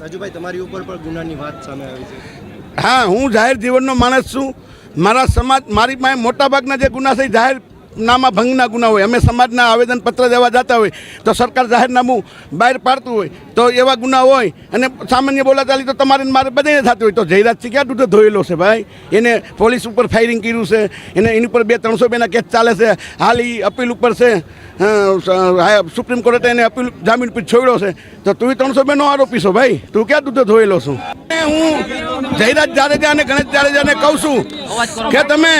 રાજુભાઈ, તમારી ઉપર પણ ગુનાની વાત સામે આવી છે. હા, હું જાહેર જીવનનો માણસ છું. મારા સમાજ, મારી પાસે મોટાભાગના જે ગુના છે જાહેર નામા ભંગના ગુના હોય અમે સમાજના આવેદનપત્ર દેવા જતા હોય તો સરકાર જાહેરનામું બહાર પાડતું હોય તો એવા ગુના હોય અને સામાન્ય બોલાચાલી તો તમારે મારે બધાને થતી હોય તો જયરાજસિંહ ક્યાં દૂધે ધોયેલો છે ભાઈ? એને પોલીસ ઉપર ફાયરિંગ કર્યું છે એને એની ઉપર બે ત્રણસો બેના કેસ ચાલે છે હાલ એ અપીલ ઉપર છે સુપ્રીમ કોર્ટે એને અપીલ જામીન પર છોડ્યો છે તો તું ત્રણસો બેનો આરોપી છો ભાઈ? તું ક્યાં દૂધે ધોયેલો છું? હું જયરાજ જાડેજા અને ગણેશ જાડેજાને કહું છું કે તમે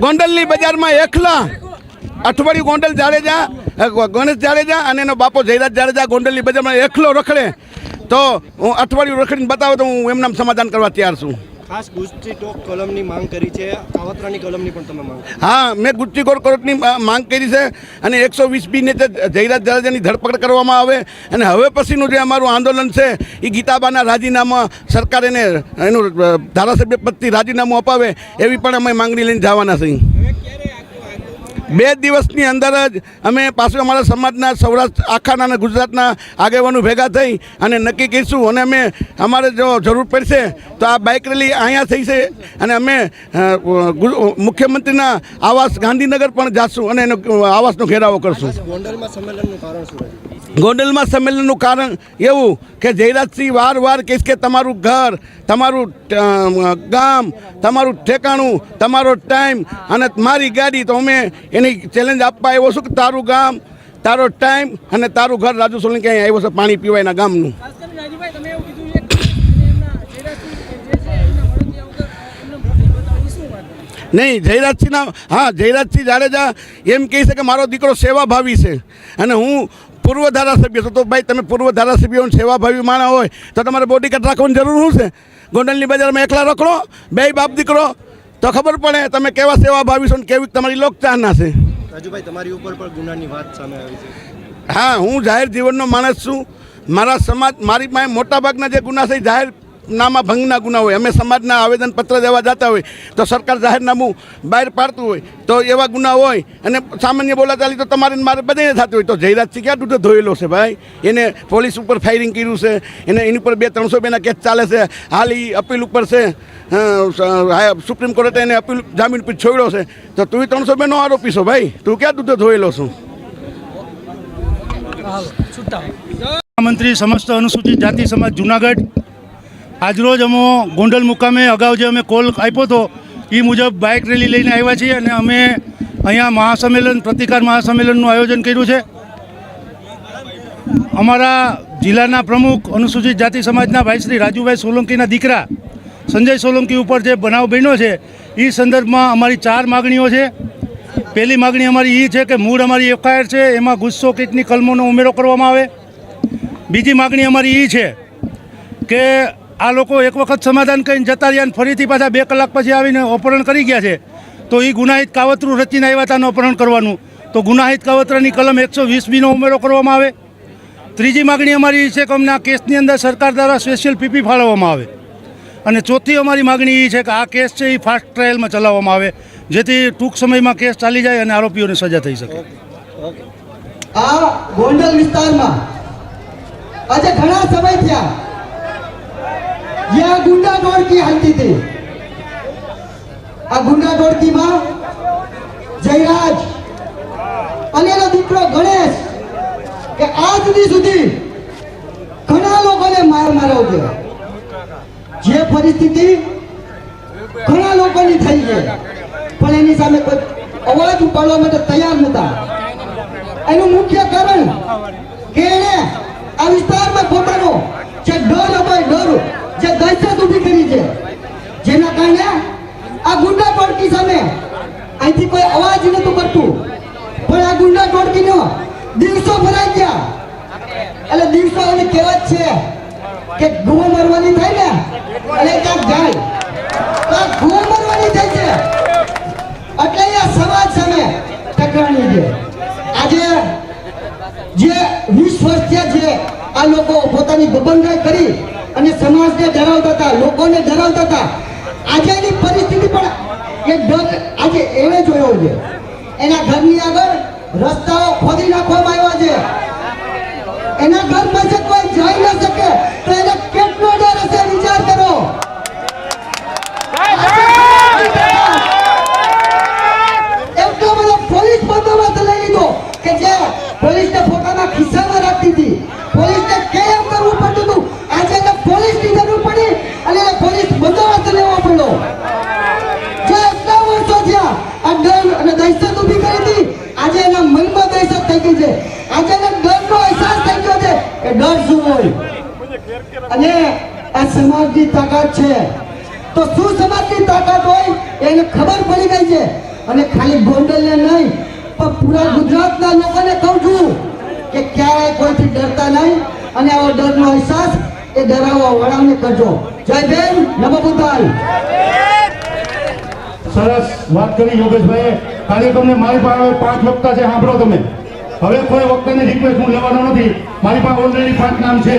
ગોંડલની બજારમાં એકલા અઠવાડિયું ગોંડલ જાડેજા ગણેશ જાડેજા અને એનો બાપો જયરાજ જાડેજા ગોંડલની બજારમાં એકલો રખડે. તો હું અઠવાડિયું રખડીને બતાવો તો હું એમના સમાધાન કરવા તૈયાર છું. ખાસ ગુસ્તી ટોક કલમની માંગ કરી છે. કાવતરાની કલમની પણ તમે માંગ હા મેં ગુસ્તી કોર્ટની માંગ કરી છે અને એકસો વીસ બીને તે જયરાજ જાડેજાની ધરપકડ કરવામાં આવે અને હવે પછીનું જે અમારું આંદોલન છે એ ગીતાબાના રાજીનામા સરકાર એને એનું ધારાસભ્ય પદથી રાજીનામું અપાવે એવી પણ અમે માંગણી લઈને જવાના છીએ. બે દિવસની અંદર જ અમે પાછું અમારા સમાજના સૌરાષ્ટ્ર, આખાના અને ગુજરાતના આગેવાનો ભેગા થઈ અને નક્કી કરીશું અને અમે અમારે જો જરૂર પડશે તો આ બાઇક રેલી અહીંયા થઈ છે અને અમે મુખ્યમંત્રીના આવાસ ગાંધીનગર પણ જાશું અને એનો આવાસનો ઘેરાવો કરશું. સંમેલનનું કારણ શું ગોંડલમાં સંમેલનનું કારણ એવું કે જયરાજસિંહ વાર વાર કહીશ કે તમારું ઘર તમારું ગામ તમારું ઠેકાણું તમારો ટાઈમ અને મારી ગાડી તો અમે એની ચેલેન્જ આપવા આવ્યો છું કે તારું ગામ તારો ટાઈમ અને તારું ઘર રાજુ સોલંકી અહીં આવ્યો છે પાણી પીવા એના ગામનું. નહીં જયરાજસિંહના હા જયરાજસિંહ જાડેજા એમ કહે છે કે મારો દીકરો સેવાભાવી છે. અને હું પૂર્વ ધારાસભ્ય છો તો ભાઈ તમે પૂર્વ ધારાસભ્યો સેવાભાવી માણા હોય તો તમારે બોડી કાર્ડ રાખવાની જરૂર શું છે? ગોંડલની બજારમાં એકલા રખડો બે બાપ દીકરો તો ખબર પડે તમે કેવા સેવાભાવી છો ને કેવી તમારી લોકચાહના છે. રાજુભાઈ તમારી ઉપર પણ ગુનાની વાત સામે આવી છે. હા હું જાહેર જીવનનો માણસ છું. મારા સમાજ મારી પાસે મોટાભાગના જે ગુના છે જાહેર નામા ભંગના ગુના હોય, અમે સમાજના આવેદનપત્ર દેવા જતા હોય, તો સરકાર જાહેરનામું બહાર પાડતું હોય, તો એવા ગુના હોય, અને સામાન્ય બોલાચાલી તો તમારે મારે બધાને થતી હોય. તો જયરાજસિંહ ક્યાં તૂટો ધોયેલો છે ભાઈ? એને પોલીસ ઉપર ફાયરિંગ કર્યું છે, એને એની ઉપર બે ત્રણસો બેના કેસ ચાલે છે, હાલ એ અપીલ ઉપર છે સુપ્રીમ કોર્ટે એને અપીલ જામીન પર છોડ્યો છે. તો તું ત્રણસો બેનો આરોપી છો ભાઈ? તું ક્યાં તૂટો ધોયેલો છું? મંત્રી સમસ્ત અનુસૂચિત જાતિ સમાજ જુનાગઢ આજરોજ અમે ગોંડલ મુકામે અગાઉ જે અમે કોલ આપ્યો હતો એ મુજબ બાઇક રેલી લઈને આવ્યા છીએ અને અમે અહીંયા મહાસંમેલન, પ્રતિકાર મહાસંમેલનનું આયોજન કર્યું છે. અમારા જિલ્લાના પ્રમુખ અનુસૂચિત જાતિ સમાજના ભાઈ શ્રી રાજુભાઈ સોલંકીના દીકરા સંજય સોલંકી ઉપર જે બનાવ બન્યો છે એ સંદર્ભમાં અમારી ચાર માગણીઓ છે. પહેલી માગણી અમારી એ છે કે મૂળ અમારી એફઆઈઆર છે, એમાં ગુસ્સો કિટની કલમોનો ઉમેરો કરવામાં આવે. બીજી માગણી અમારી એ છે કે આ લોકો એક વખત સમાધાન કરીને જતા રહ્યા ફરીથી પાછા બે કલાક પછી આવીને અપહરણ કરી ગયા છે. તો એ ગુનાહિત કાવતરું રચીને આવ્યા હતા અપહરણ કરવાનું. તો ગુનાહિત કાવતરાની કલમ એકસો વીસ બીનો ઉમેરો કરવામાં આવે. ત્રીજી માગણી અમારી છે કે અમને આ કેસની અંદર સરકાર દ્વારા સ્પેશિયલ પીપી ફાળવવામાં આવે. અને ચોથી અમારી માગણી એ છે કે આ કેસ છે એ ફાસ્ટ ટ્રાયલમાં ચલાવવામાં આવે. જેથી ટૂંક સમયમાં કેસ ચાલી જાય અને આરોપીઓને સજા થઈ શકે. આ ગોંડલ વિસ્તારમાં આજે ઘણા સમય થયા. જ્યાં ગુંડા की હાલતી હતી આ ગુંડાગોળથી માં જયરાજ અને એનો દીકરો ગણેશ કે આજ સુધી સુધી ઘણા લોકોને માર માર્યો છે જે પરિસ્થિતિ ઘણા લોકોની થઈ છે પણ એની સામે કોઈ અવાજ ઉપાડવા માટે તૈયાર નહોતા એનું મુખ્ય કારણ કે એણે આ વિસ્તારમાં પોતાનો જે ડર હોય ડર જે દહેશત ઊભી કરી છે જેના કારણે આ ગુંડા ટોળકી સામે અહીંથી કોઈ અવાજ નતું કરતું પણ આ ગુંડા ટોળકીનો દિવસો ભરાઈ ગયા એટલે દિવસો એની કહેવત છે કે ગુવો મરવાની થાય ને અને ક્યાંક જાય તો આ ગુવો મરવાની થાય છે એટલે આ સમાજ સામે ટકરાણી છે આજે જે વીસ વર્ષથી જે આ લોકો પોતાની બબંગાઈ કરી અને સમાજને ધરાવતા હતા, લોકોને ધરાવતા હતા. આજે એની પરિસ્થિતિ પણ એ ડર આજે એણે જોયો છે. એના ઘરની આગળ રસ્તાઓ ખોદી નાખવામાં આવ્યા છે. એના ઘર પાસે કોઈ જઈ ન શકે, તો એને કેટલા અને આ સમાજની તાકાત છે. તો શું સમાજની તાકાત હોય એને ખબર પડી ગઈ છે. અને ખાલી ગોંડલને નહીં, પણ પૂરા ગુજરાતના લોકોને કહું છું કે ક્યારેય કોઈથી ડરતા નહીં. અને આવો ડરનો અહેસાસ એ ડરાવો વડાને કરજો. જય ભીમ નમો બુદ્ધાય સરસ વાત કરી યોગેશભાઈએ. કાર્યક્રમને મારી પાસે પાંચ વક્તા છે, સાંભળો તમે. હવે કોઈ વક્તાની રિક્વેસ્ટ હું લેવાનો નથી. મારી પાસે ઓલરેડી પાંચ નામ છે.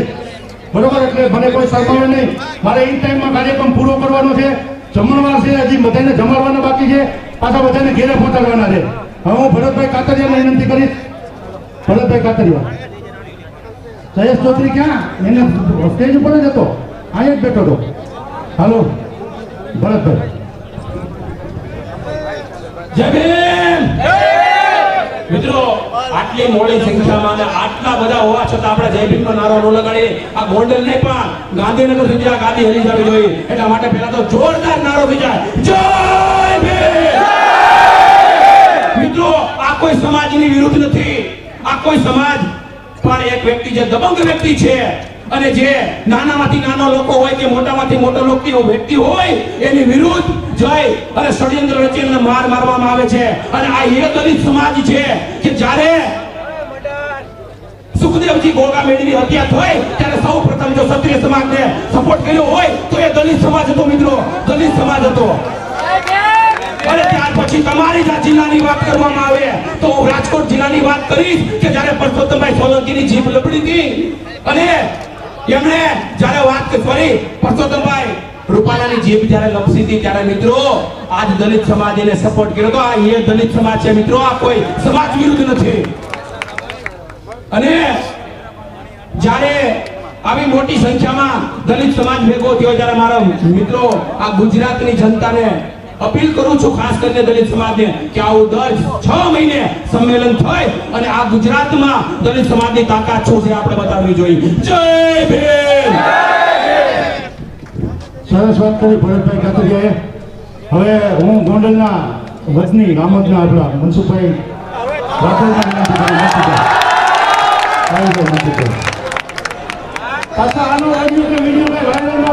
બરોબર, એટલે મને કોઈ શરમાવે નહીં. મારે એ ટાઈમમાં કાર્યક્રમ પૂરો કરવાનો છે. જમણવાર છે, હજી બધાને જમાડવાના બાકી છે. પાછા બધાને ઘેરે પહોંચાડવાના છે. હવે હું ભરતભાઈ કાતરિયાને વિનંતી કરીશ. ભરતભાઈ કાતરિયા. જયેશ ચૌધરી ક્યાં? એને સ્ટેજ ઉપર જ હતો. અહીંયા જ બેઠો હતો. હાલો, ભરતભાઈ. જય આટલી મોડી સંખ્યામાં આટલા બધા હોવા છતાં આપણે જય ભીમનો નારો ન લગાડીએ. આ ગોંડલ ને પણ ગાંધીનગર સુધી આ ગાદી હલી જવી જોઈએ. એટલા માટે પહેલા તો જોરદાર નારો થઈ જય ભીમ! મિત્રો, આ કોઈ સમાજની વિરુદ્ધ નથી. આ કોઈ સમાજ પણ એક વ્યક્તિ જે દબંગ વ્યક્તિ છે અને જે નાનામાંથી નાનો લોકો હોય કે મોટામાંથી મોટો વ્યક્તિ વ્યક્તિ હોય, એની વિરુદ્ધ જય અને ષડયંત્ર રચીને માર મારવામાં આવે છે. અને આ એ દલિત સમાજ છે કે જ્યારે સુખદેવજી ગોગા મેળવી હત્યા થઈ, ત્યારે સૌ પ્રથમ જો ક્ષત્રિય સમાજને સપોર્ટ કર્યો હોય, તો એ દલિત સમાજ હતો મિત્રો, દલિત સમાજ હતો. એમણે જ્યારે વાત કરી, પરસોત્તમભાઈ રૂપાલાની જીભ ત્યારે મિત્રો આજ દલિત સમાજ એને સમાજ વિરુદ્ધ નથી. અને જ્યારે આવી મોટી સંખ્યામાં દલિત સમાજ ભેગો થયો, ત્યારે મારા મિત્રો આ ગુજરાતની જનતાને અપીલ કરું છું, ખાસ કરીને દલિત સમાજને, કે આવું દર છ મહિને સંમેલન થાય અને આ ગુજરાતમાં દલિત સમાજની તાકાત શું છે આપણે બતાવવી જોઈએ. જય ભીમ! સરસ વાત કરી, ભરતભાઈ કાતરિયાએ હવે હું ગોંડલના વજની ગામજના આપણા મનસુખભાઈ રાઠોડને વિનંતી કરું મનસુખભાઈ આવી જાઓ મનસુખભાઈ પાછા આનો આજે